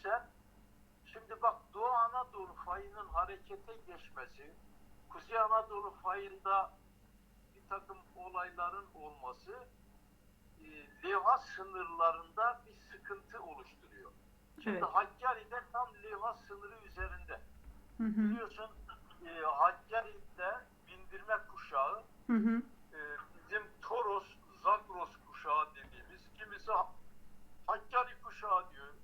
düşünürsen şimdi bak Doğu Anadolu fayının harekete geçmesi, Kuzey Anadolu fayında bir takım olayların olması e, levha sınırlarında bir sıkıntı oluşturuyor. Şimdi Evet. Hakkari'de tam levha sınırı üzerinde. Hı hı. Biliyorsun e, Hakkari'de bindirme kuşağı Hı hı. e, bizim Toros, Zagros kuşağı dediğimiz, kimisi Hakkari kuşağı diyor,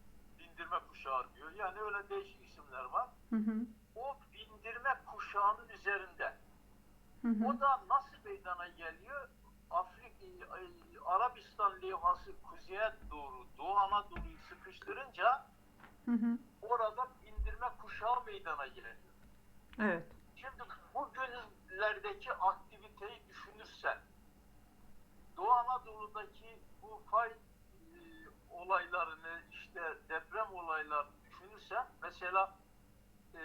bindirme kuşağı diyor. Yani öyle değişik isimler var. Hı hı. O bindirme kuşağının üzerinde. Hı hı. O da nasıl meydana geliyor? Afrika, e, Arabistan levhası kuzeye doğru Doğu Anadolu'yu sıkıştırınca Hı hı. orada bindirme kuşağı meydana geliyor. Evet. Şimdi bugünlerdeki aktiviteyi düşünürsen Doğu Anadolu'daki bu fay e, olaylarını işte deprem olaylarını düşünürsen mesela e,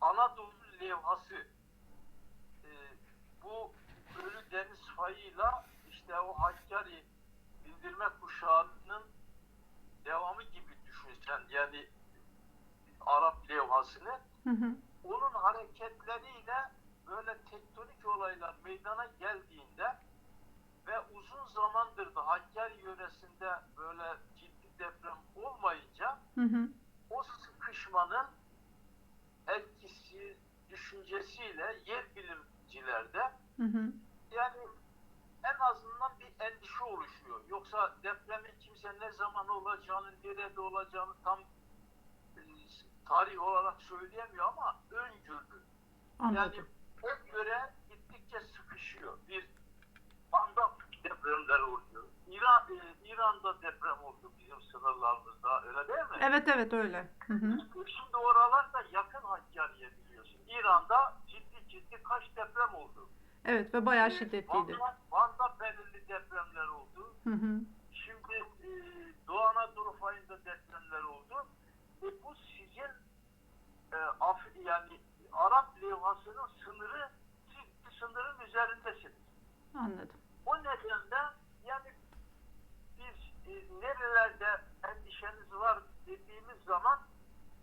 Anadolu levhası e, bu Ölü Deniz fayıyla işte o Hakkari bindirme kuşağının devamı gibi düşünsen yani Arap levhasını Hı hı. onun hareketleriyle böyle tektonik olaylar meydana geldiğinde ve uzun zamandır da Hakkari yöresinde böyle ciddi deprem olmayınca Hı hı. Düşüncesiyle yer bilimcilerde Hı hı. yani en azından bir endişe oluşuyor. Yoksa depremin kimse ne zaman olacağını, nerede olacağını tam e, tarih olarak söyleyemiyor ama öngörü. Yani Anladım. o göre gittikçe sıkışıyor. Bir anda depremler oluyor. İran, e, İran'da deprem oldu bizim sınırlarımızda öyle değil mi? Evet evet öyle. Hı hı. Şimdi oralar da yakın Hakkari'ye biliyorsun. İran'da ciddi ciddi kaç deprem oldu. Evet ve bayağı şiddetliydi. Van'da, Van'da belirli depremler oldu. Hı hı. Şimdi e, Doğu Anadolu fayında depremler oldu. E, bu sizin e, Af- yani Arap levhasının sınırı siz bir sınırın üzerindesiniz. Anladım. O nedenle yani biz e, nerelerde endişeniz var dediğimiz zaman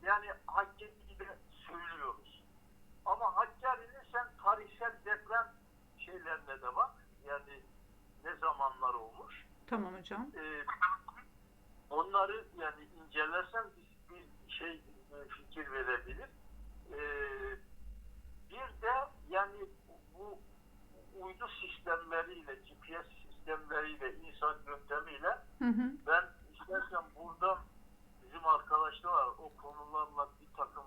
yani Hakkari'yi de söylüyoruz. Ama Hakkari'nin sen tarihsel deprem şeylerine de bak. Yani ne zamanlar olmuş. Tamam hocam. Ee, onları yani incelersen bir, bir şey e, fikir verebilir. Ee, bir de yani bu uydu sistemleriyle, GPS sistemleriyle, insan yöntemiyle Hı hı. ben istersen buradan bizim arkadaşlar var o konularla bir takım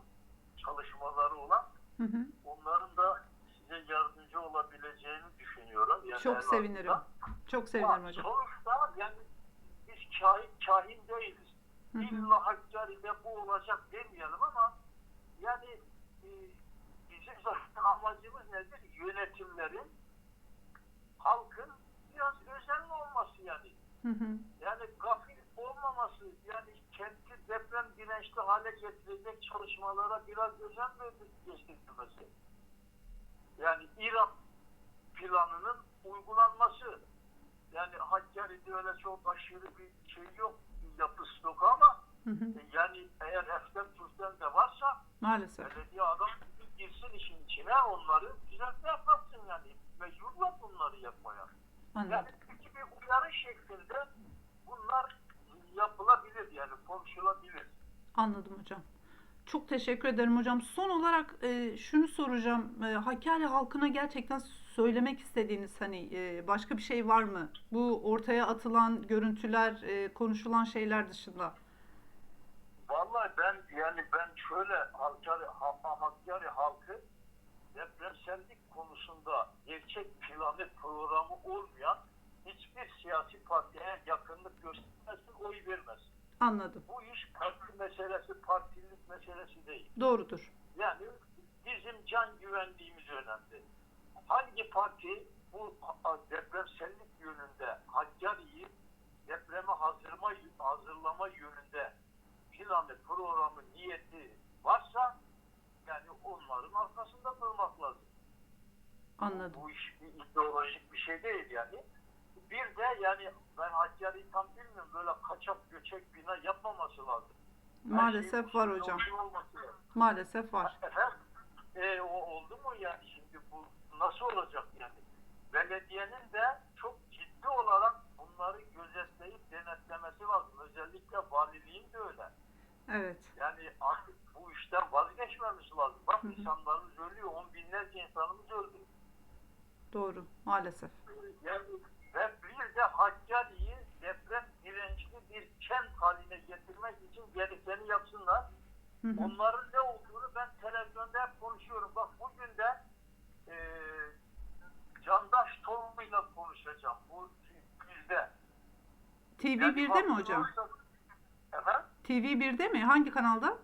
çalışmaları olan Hı hı. onların da size yardımcı olabileceğini düşünüyorum. Yani Çok sevinirim. Çok sevinirim hocam. Sonuçta yani biz kahin, kahin değiliz. Hı hı. İlla Hakkari'de bu olacak demeyelim ama yani e, bizim zaten amacımız nedir? Yönetimlerin halkın biraz özenli olması yani. Hı hı. Yani gafil olmaması yani kenti deprem dirençli hale getirecek çalışmalara biraz özen göstermesi. Yani İran planının uygulanması. Yani Hakkari'de öyle çok aşırı bir şey yok yapı stoku ama Hı hı. e, yani eğer eften türden de varsa Maalesef. belediye adam girsin işin içine onları düzeltme yaparsın yani. Mecburlar bunları yapmaya. Yani Anladım. küçük bir uyarı şeklinde bunlar yapılabilir yani konuşulabilir. Anladım hocam. Çok teşekkür ederim hocam. Son olarak e, şunu soracağım. E, Hakkari halkına gerçekten söylemek istediğiniz hani e, başka bir şey var mı? Bu ortaya atılan görüntüler, e, konuşulan şeyler dışında. Vallahi ben yani ben şöyle Hakkari, Ha- Hakkari halkı depremsellik konusunda gerçek planı programı olmayan hiçbir siyasi partiye yakınlık göstermesin, oy vermesin. Anladım. Bu iş parti meselesi, partilik meselesi değil. Doğrudur. Yani bizim can güvenliğimiz önemli. Hangi parti bu depremsellik yönünde Hakkari'yi depreme hazırlama, hazırlama yönünde planı, programı, niyeti varsa yani onların arkasında durmak lazım. Anladım. Bu iş bir ideolojik bir şey değil yani. Bir de yani ben Hakkari'yi tam bilmiyorum böyle kaçak göçek bina yapmaması lazım. Maalesef var hocam. Maalesef var. Efendim, e, o oldu mu yani şimdi bu nasıl olacak yani? Belediyenin de çok ciddi olarak bunları gözetleyip denetlemesi lazım. Özellikle valiliğin de öyle. Evet. Yani artık bu işten vazgeçmemiz lazım. Bak insanlarımız ölüyor. On binlerce insanımız öldü. Doğru. Maalesef. Yani ve bir de Hakkari'yi deprem dirençli bir kent haline getirmek için gerekeni yapsınlar. Hı hı. Onların ne olduğunu ben televizyonda hep konuşuyorum. Bak bugün de e, Candaş Tolmu'yla konuşacağım. Bu bizde. TV1'de mi hocam? Efendim? TV1'de mi? Hangi kanalda?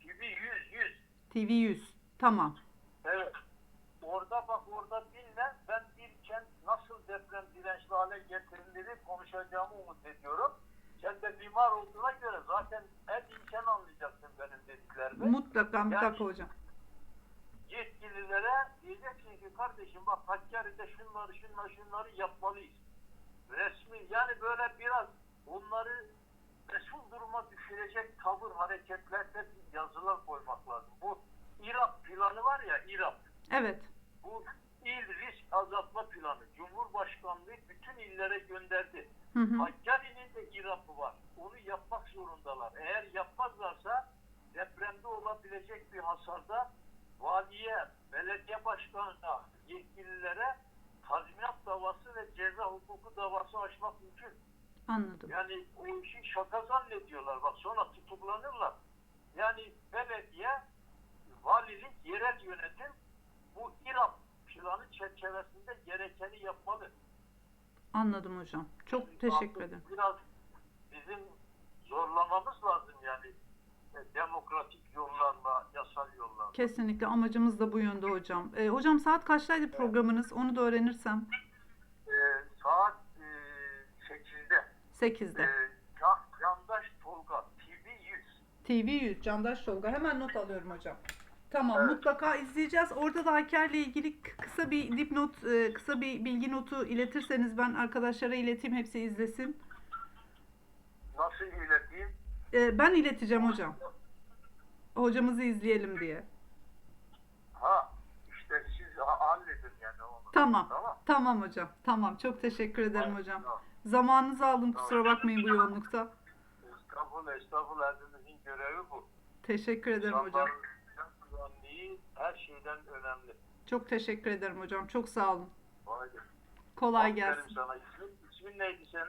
TV 100 100. TV100. Tamam. Evet. Orada bak orada dinle ben bir kent nasıl deprem dirençli hale getirilir konuşacağımı umut ediyorum. Sen de mimar olduğuna göre zaten en iyi sen anlayacaksın benim dediklerimi. Mutlaka mutlaka Yani- hocam. Yetkililere diyeceksin ki kardeşim bak Hakkari'de şunları şunları şunları yapmalıyız. Resmi yani böyle biraz onları mesul duruma düşürecek tavır hareketlerde yazılar koymak lazım. Bu İRAP planı var ya İRAP. Evet. Bu il risk azaltma planı. Cumhurbaşkanlığı bütün illere gönderdi. Hakkari'nin de İRAP'ı var. Onu yapmak zorundalar. Eğer yapmazlarsa depremde olabilecek bir hasarda valiye, belediye başkanına, yetkililere tazminat davası ve ceza hukuku davası açmak mümkün. Anladım. Yani o işi şaka zannediyorlar. Bak sonra tutuklanırlar. Yani belediye, valilik, yerel yönetim bu İRAP planı çerçevesinde gerekeni yapmalı. Anladım hocam. Çok teşekkür ederim. Biraz bizim zorlamamız lazım yani demokratik yollarla, yasal yollarla. Kesinlikle amacımız da bu yönde hocam. Ee, hocam saat kaçtaydı programınız? Onu da öğrenirsem. E, saat e, 8'de 8'de. e, Can- Candaş Tolga TV 100 TV100 Candaş Tolga. Hemen not alıyorum hocam. Tamam Evet. mutlaka izleyeceğiz. Orada da Haker'le ilgili kısa bir dipnot, e, kısa bir bilgi notu iletirseniz ben arkadaşlara ileteyim. Hepsi izlesin. nasıl ileteyim? E, ben ileteceğim hocam. Hocamızı izleyelim diye. Ha işte siz ha- halledin yani onu. Tamam. Tamam. Tamam hocam. Tamam. Çok teşekkür ederim hocam. Tamam. Zamanınızı aldım kusura bakmayın bu yoğunlukta. Estağfurullah, estağfurullah. Hepimizin görevi bu. Teşekkür ederim hocam. Can güvenliği her şeyden önemli. Çok teşekkür ederim hocam. Çok sağ olun. Kolay gelsin. Sana. İsmin, ismin neydi senin?